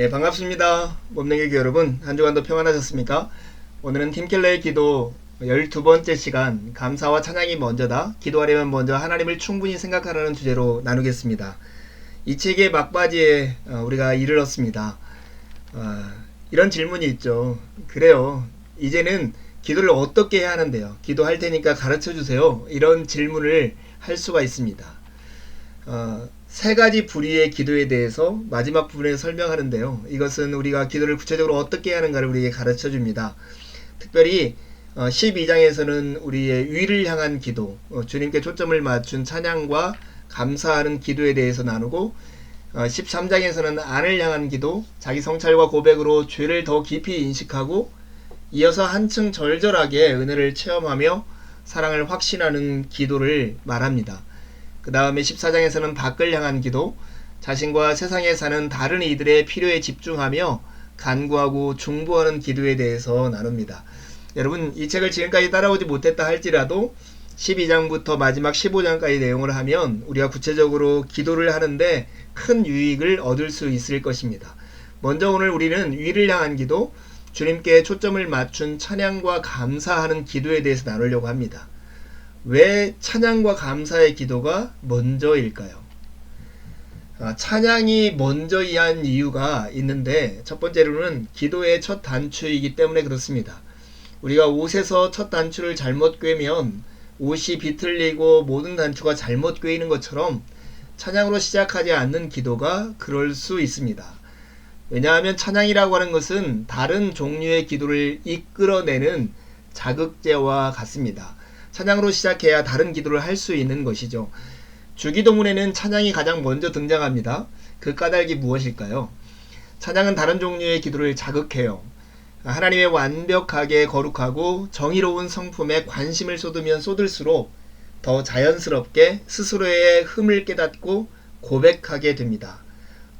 예, 반갑습니다. 교회 여러분, 한 주간도 평안하셨습니까? 오늘은 팀켈러의 기도 12번째 시간, 감사와 찬양이 먼저다. 기도하려면 먼저 하나님을 충분히 생각하라는 주제로 나누겠습니다. 이 책의 막바지에 어, 우리가 이르렀습니다. 어, 이런 질문이 있죠. 그래요. 이제는 기도를 어떻게 해야 하는데요? 기도할 테니까 가르쳐 주세요. 이런 질문을 할 수가 있습니다. 어, 세 가지 부류의 기도에 대해서 마지막 부분에 설명하는데요. 이것은 우리가 기도를 구체적으로 어떻게 하는가를 우리에게 가르쳐 줍니다. 특별히 어, 12장에서는 우리의 위를 향한 기도, 어, 주님께 초점을 맞춘 찬양과 감사하는 기도에 대해서 나누고 어, 13장에서는 안을 향한 기도, 자기 성찰과 고백으로 죄를 더 깊이 인식하고 이어서 한층 절절하게 은혜를 체험하며 사랑을 확신하는 기도를 말합니다. 그 다음에 14장에서는 밖을 향한 기도, 자신과 세상에 사는 다른 이들의 필요에 집중하며 간구하고 중보하는 기도에 대해서 나눕니다. 여러분, 이 책을 지금까지 따라오지 못했다 할지라도 12장부터 마지막 15장까지 내용을 하면 우리가 구체적으로 기도를 하는데 큰 유익을 얻을 수 있을 것입니다. 먼저 오늘 우리는 위를 향한 기도, 주님께 초점을 맞춘 찬양과 감사하는 기도에 대해서 나누려고 합니다. 왜 찬양과 감사의 기도가 먼저일까요? 아, 찬양이 먼저이한 이유가 있는데 첫 번째로는 기도의 첫 단추이기 때문에 그렇습니다. 우리가 옷에서 첫 단추를 잘못 꿰면 옷이 비틀리고 모든 단추가 잘못 꿰이는 것처럼 찬양으로 시작하지 않는 기도가 그럴 수 있습니다. 왜냐하면 찬양이라고 하는 것은 다른 종류의 기도를 이끌어내는 자극제와 같습니다. 찬양으로 시작해야 다른 기도를 할 수 있는 것이죠. 주기도문에는 찬양이 가장 먼저 등장합니다. 그 까닭이 무엇일까요? 찬양은 다른 종류의 기도를 자극해요. 하나님의 완벽하게 거룩하고 정의로운 성품에 관심을 쏟으면 쏟을수록 더 자연스럽게 스스로의 흠을 깨닫고 고백하게 됩니다.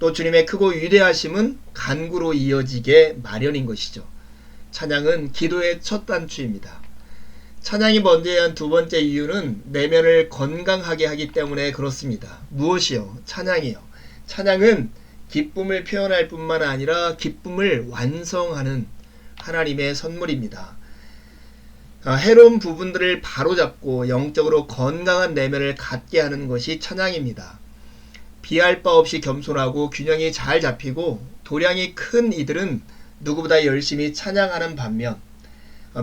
또 주님의 크고 위대하심은 간구로 이어지게 마련인 것이죠. 찬양은 기도의 첫 단추입니다. 찬양이 먼저야 한두 번째 이유는 내면을 건강하게 하기 때문에 그렇습니다. 무엇이요? 찬양이요. 찬양은 기쁨을 표현할 뿐만 아니라 기쁨을 완성하는 하나님의 선물입니다. 아, 해로운 부분들을 바로잡고 영적으로 건강한 내면을 갖게 하는 것이 찬양입니다. 비할 바 없이 겸손하고 균형이 잘 잡히고 도량이 큰 이들은 누구보다 열심히 찬양하는 반면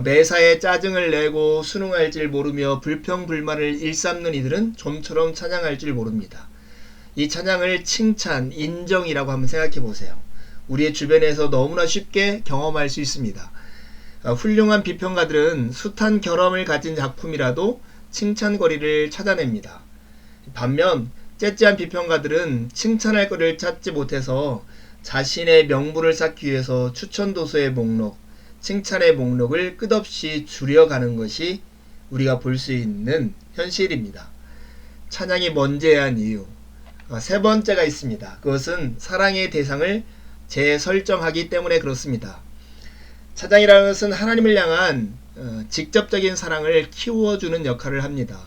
매사에 짜증을 내고 순응할 줄 모르며 불평불만을 일삼는 이들은 좀처럼 찬양할 줄 모릅니다. 이 찬양을 칭찬, 인정이라고 한번 생각해 보세요. 우리의 주변에서 너무나 쉽게 경험할 수 있습니다. 훌륭한 비평가들은 숱한 결함을 가진 작품이라도 칭찬거리를 찾아냅니다. 반면 째째한 비평가들은 칭찬할 거리를 찾지 못해서 자신의 명분을 쌓기 위해서 추천 도서의 목록, 칭찬의 목록을 끝없이 줄여가는 것이 우리가 볼 수 있는 현실입니다. 찬양이 먼저야 한 이유. 세 번째가 있습니다. 그것은 사랑의 대상을 재설정하기 때문에 그렇습니다. 찬양이라는 것은 하나님을 향한 어, 직접적인 사랑을 키워주는 역할을 합니다.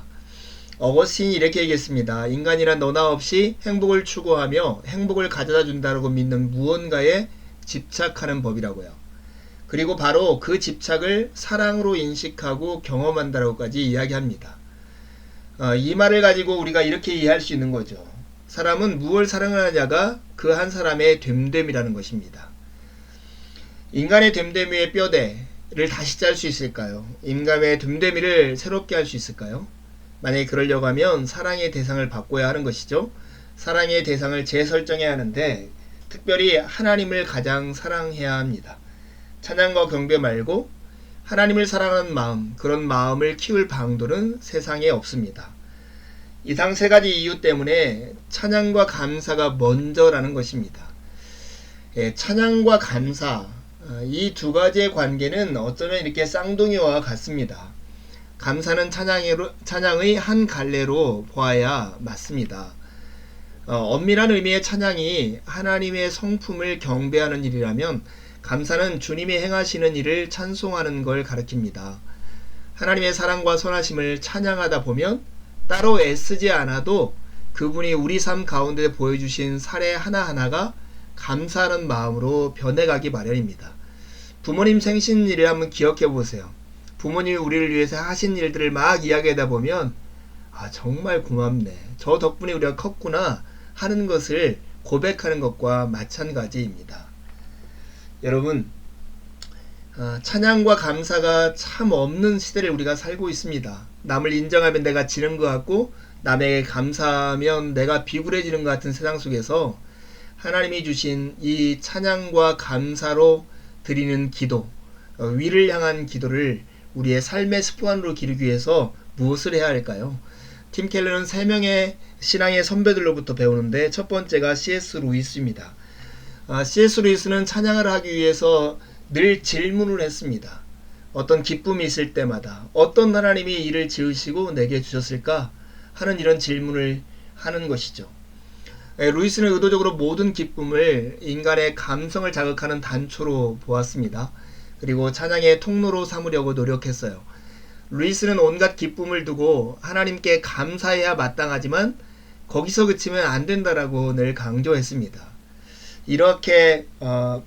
어거스틴이 이렇게 얘기했습니다. 인간이란 너나 없이 행복을 추구하며 행복을 가져다 준다고 믿는 무언가에 집착하는 법이라고요. 그리고 바로 그 집착을 사랑으로 인식하고 경험한다고까지 이야기합니다. 어, 이 말을 가지고 우리가 이렇게 이해할 수 있는 거죠. 사람은 무엇을 사랑하느냐가 그 한 사람의 됨됨이라는 것입니다. 인간의 됨됨이의 뼈대를 다시 짤 수 있을까요? 인간의 됨됨이를 새롭게 할 수 있을까요? 만약에 그러려고 하면 사랑의 대상을 바꿔야 하는 것이죠. 사랑의 대상을 재설정해야 하는데 특별히 하나님을 가장 사랑해야 합니다. 찬양과 경배 말고 하나님을 사랑하는 마음, 그런 마음을 키울 방도는 세상에 없습니다. 이상 세 가지 이유 때문에 찬양과 감사가 먼저라는 것입니다. 예, 찬양과 감사, 어, 이두 가지의 관계는 어쩌면 이렇게 쌍둥이와 같습니다. 감사는 찬양으로, 찬양의 한 갈래로 보아야 맞습니다. 어, 엄밀한 의미의 찬양이 하나님의 성품을 경배하는 일이라면 감사는 주님이 행하시는 일을 찬송하는 걸 가리킵니다. 하나님의 사랑과 선하심을 찬양하다 보면 따로 애쓰지 않아도 그분이 우리 삶 가운데 보여주신 사례 하나하나가 감사하는 마음으로 변해가기 마련입니다. 부모님 생신일을 한번 기억해 보세요. 부모님이 우리를 위해서 하신 일들을 막 이야기하다 보면 아 정말 고맙네. 저 덕분에 우리가 컸구나 하는 것을 고백하는 것과 마찬가지입니다. 여러분 아, 찬양과 감사가 참 없는 시대를 우리가 살고 있습니다. 남을 인정하면 내가 지는 것 같고 남에게 감사하면 내가 비굴해지는 것 같은 세상 속에서 하나님이 주신 이 찬양과 감사로 드리는 기도, 어, 위를 향한 기도를 우리의 삶의 습관으로 기르기 위해서 무엇을 해야 할까요? 팀 켈러는 세 명의 신앙의 선배들로부터 배우는데 첫 번째가 C.S. 루이스입니다. 아, C.S. 루이스는 찬양을 하기 위해서 늘 질문을 했습니다. 어떤 기쁨이 있을 때마다 어떤 하나님이 이를 지으시고 내게 주셨을까 하는 이런 질문을 하는 것이죠. 예, 루이스는 의도적으로 모든 기쁨을 인간의 감성을 자극하는 단초로 보았습니다. 그리고 찬양의 통로로 삼으려고 노력했어요. 루이스는 온갖 기쁨을 두고 하나님께 감사해야 마땅하지만 거기서 그치면 안 된다라고 늘 강조했습니다. 이렇게 어,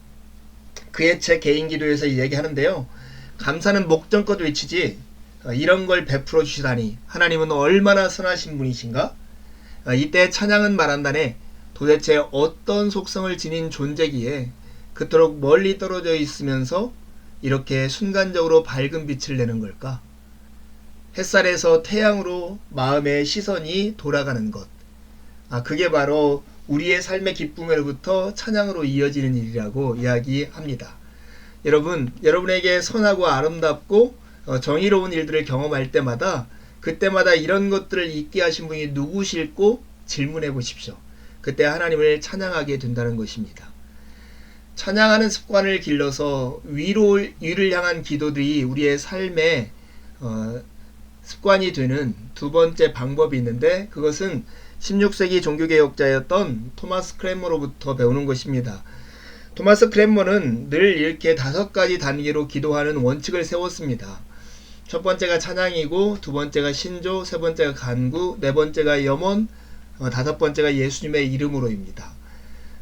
그의 책 개인 기도에서 얘기하는데요. 감사는 목전껏 외치지 어, 이런 걸 베풀어 주시다니 하나님은 얼마나 선하신 분이신가? 어, 이때 찬양은 말한다네 도대체 어떤 속성을 지닌 존재기에 그토록 멀리 떨어져 있으면서 이렇게 순간적으로 밝은 빛을 내는 걸까? 햇살에서 태양으로 마음의 시선이 돌아가는 것. 아, 그게 바로 우리의 삶의 기쁨으로부터 찬양으로 이어지는 일이라고 이야기합니다. 여러분, 여러분에게 선하고 아름답고 어, 정의로운 일들을 경험할 때마다 그때마다 이런 것들을 잊게 하신 분이 누구실고 질문해 보십시오. 그때 하나님을 찬양하게 된다는 것입니다. 찬양하는 습관을 길러서 위로, 위를 향한 기도들이 우리의 삶에 어, 습관이 되는 두 번째 방법이 있는데 그것은 16세기 종교개혁자였던 토마스 크랜머로부터 배우는 것입니다. 토마스 크랜머는 늘 이렇게 다섯 가지 단계로 기도하는 원칙을 세웠습니다. 첫 번째가 찬양이고 두 번째가 신조, 세 번째가 간구, 네 번째가 염원, 어, 다섯 번째가 예수님의 이름으로입니다.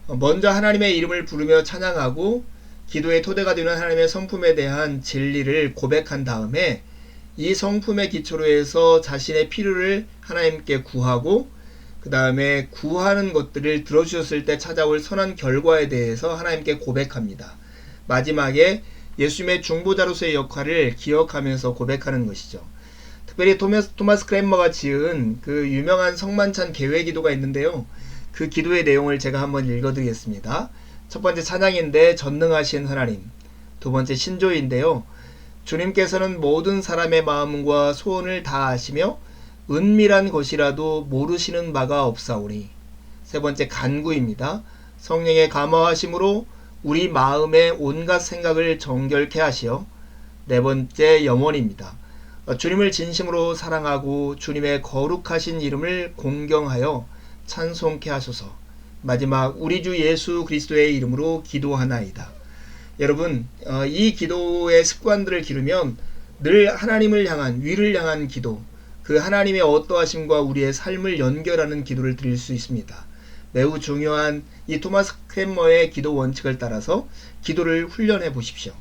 어, 먼저 하나님의 이름을 부르며 찬양하고 기도의 토대가 되는 하나님의 성품에 대한 진리를 고백한 다음에 이 성품의 기초로 해서 자신의 필요를 하나님께 구하고 그 다음에 구하는 것들을 들어주셨을 때 찾아올 선한 결과에 대해서 하나님께 고백합니다. 마지막에 예수님의 중보자로서의 역할을 기억하면서 고백하는 것이죠. 특별히 토마스, 토마스 크랜머가 지은 그 유명한 성만찬 계회 기도가 있는데요. 그 기도의 내용을 제가 한번 읽어드리겠습니다. 첫 번째 찬양인데 전능하신 하나님. 두 번째 신조인데요. 주님께서는 모든 사람의 마음과 소원을 다 아시며 은밀한 것이라도 모르시는 바가 없사오니. 세 번째 간구입니다. 성령의 감화하심으로 우리 마음의 온갖 생각을 정결케 하시어 네 번째 염원입니다. 주님을 진심으로 사랑하고 주님의 거룩하신 이름을 공경하여 찬송케 하소서. 마지막 우리 주 예수 그리스도의 이름으로 기도하나이다. 여러분, 어, 이 기도의 습관들을 기르면 늘 하나님을 향한 위를 향한 기도, 그 하나님의 어떠하심과 우리의 삶을 연결하는 기도를 드릴 수 있습니다. 매우 중요한 이 토마스 크랜머의 기도 원칙을 따라서 기도를 훈련해 보십시오.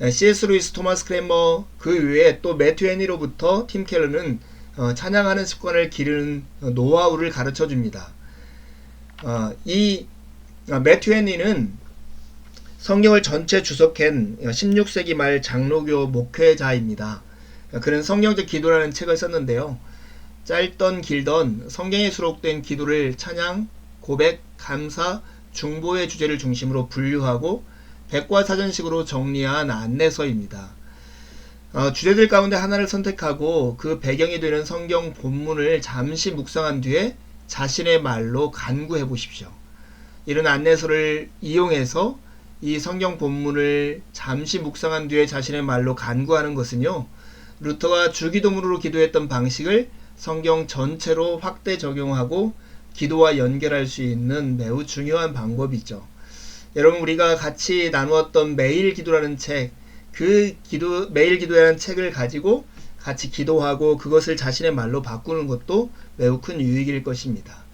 C.S. 루이스 토마스 크랜머 그 외에 또 매튜 애니로부터 팀 켈러는 어, 찬양하는 습관을 기르는 노하우를 가르쳐 줍니다. 어, 이 어, 매튜 애니는 성경을 전체 주석한 16세기 말 장로교 목회자입니다. 그는 성경적 기도라는 책을 썼는데요. 짧던 길던 성경에 수록된 기도를 찬양, 고백, 감사, 중보의 주제를 중심으로 분류하고 백과사전식으로 정리한 안내서입니다. 어, 주제들 가운데 하나를 선택하고 그 배경이 되는 성경 본문을 잠시 묵상한 뒤에 자신의 말로 간구해 보십시오. 이런 안내서를 이용해서 이 성경 본문을 잠시 묵상한 뒤에 자신의 말로 간구하는 것은요. 루터가 주기도문으로 기도했던 방식을 성경 전체로 확대 적용하고 기도와 연결할 수 있는 매우 중요한 방법이죠. 여러분 우리가 같이 나누었던 매일 기도라는 책, 그 기도 매일 기도라는 책을 가지고 같이 기도하고 그것을 자신의 말로 바꾸는 것도 매우 큰 유익일 것입니다.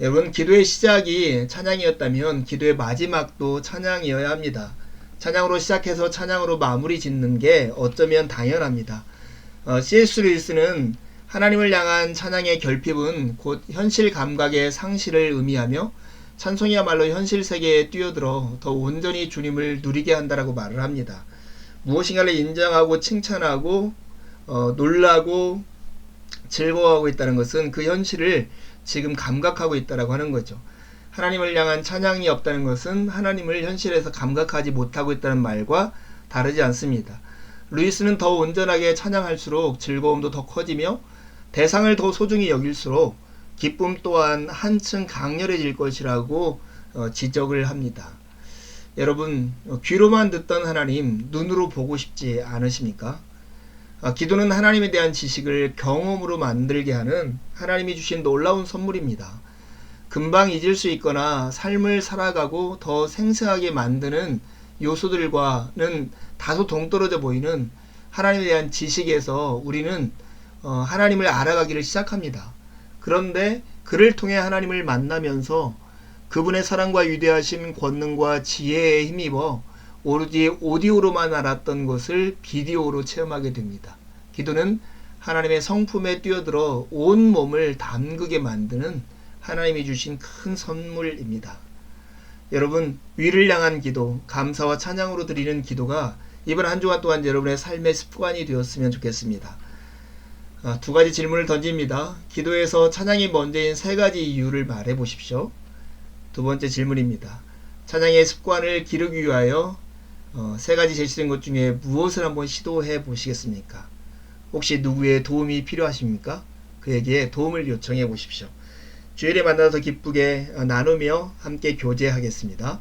여러분, 기도의 시작이 찬양이었다면 기도의 마지막도 찬양이어야 합니다. 찬양으로 시작해서 찬양으로 마무리 짓는 게 어쩌면 당연합니다. 어, C.S. 루이스는 하나님을 향한 찬양의 결핍은 곧 현실 감각의 상실을 의미하며 찬송이야말로 현실 세계에 뛰어들어 더 온전히 주님을 누리게 한다라고 말을 합니다. 무엇인가를 인정하고 칭찬하고 어, 놀라고 즐거워하고 있다는 것은 그 현실을 지금 감각하고 있다라고 하는 거죠. 하나님을 향한 찬양이 없다는 것은 하나님을 현실에서 감각하지 못하고 있다는 말과 다르지 않습니다. 루이스는 더 온전하게 찬양할수록 즐거움도 더 커지며 대상을 더 소중히 여길수록 기쁨 또한 한층 강렬해질 것이라고 어, 지적을 합니다. 여러분, 어, 귀로만 듣던 하나님, 눈으로 보고 싶지 않으십니까? 아, 기도는 하나님에 대한 지식을 경험으로 만들게 하는 하나님이 주신 놀라운 선물입니다. 금방 잊을 수 있거나 삶을 살아가고 더 생생하게 만드는 요소들과는 다소 동떨어져 보이는 하나님에 대한 지식에서 우리는 어, 하나님을 알아가기를 시작합니다. 그런데 그를 통해 하나님을 만나면서 그분의 사랑과 위대하신 권능과 지혜에 힘입어 오로지 오디오로만 알았던 것을 비디오로 체험하게 됩니다. 기도는 하나님의 성품에 뛰어들어 온 몸을 담그게 만드는 하나님이 주신 큰 선물입니다. 여러분, 위를 향한 기도, 감사와 찬양으로 드리는 기도가 이번 한 주간 동안 여러분의 삶의 습관이 되었으면 좋겠습니다. 아, 두 가지 질문을 던집니다. 기도에서 찬양이 먼저인 세 가지 이유를 말해 보십시오. 두 번째 질문입니다. 찬양의 습관을 기르기 위하여 어, 세 가지 제시된 것 중에 무엇을 한번 시도해 보시겠습니까? 혹시 누구의 도움이 필요하십니까? 그에게 도움을 요청해 보십시오. 주일에 만나서 기쁘게 어, 나누며 함께 교제하겠습니다.